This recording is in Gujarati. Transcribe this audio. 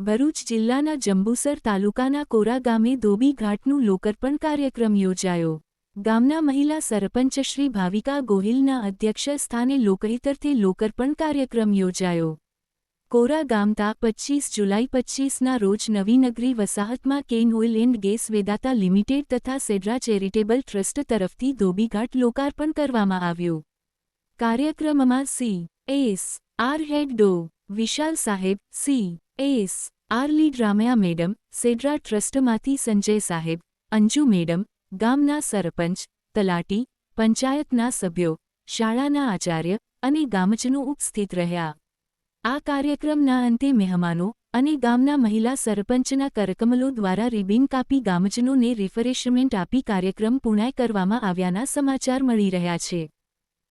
ભરૂચ જિલ્લાના જંબુસર તાલુકાના કોરા ગામે ધોબી ઘાટનું લોકાર્પણ કાર્યક્રમ યોજાયો. ગામના મહિલા સરપંચ શ્રી ભાવિકા ગોહિલના અધ્યક્ષ સ્થાને લોકહિતર્થે લોકાર્પણ કાર્યક્રમ યોજાયો. કોરા ગામતા પચ્ચીસ જુલાઈ પચ્ચીસના રોજ નવીનગરી વસાહતમાં કેન ઓઇલ એન્ડ ગેસ વેદાતા લિમિટેડ તથા સેડ્રા ચેરિટેબલ ટ્રસ્ટ તરફથી ધોબીઘાટ લોકાર્પણ કરવામાં આવ્યું. કાર્યક્રમમાં C. S. R. Head. Dr Vishal સાહેબ, સી. એસ, આરલી લીડ મેડમ, સેડ્રા ટ્રસ્ટમાંથી સંજય સાહેબ, અંજુ મેડમ, ગામના સરપંચ, તલાટી, પંચાયતના સભ્યો, શાળાના આચાર્ય અને ગામજનો ઉપસ્થિત રહ્યા. આ કાર્યક્રમના અંતે મહેમાનો અને ગામના મહિલા સરપંચના કરકમલો દ્વારા રિબિન કાપી ગામજનોને રિફ્રેશમેન્ટ આપી કાર્યક્રમ પૂર્ણાય કરવામાં આવ્યાના સમાચાર મળી રહ્યા છે.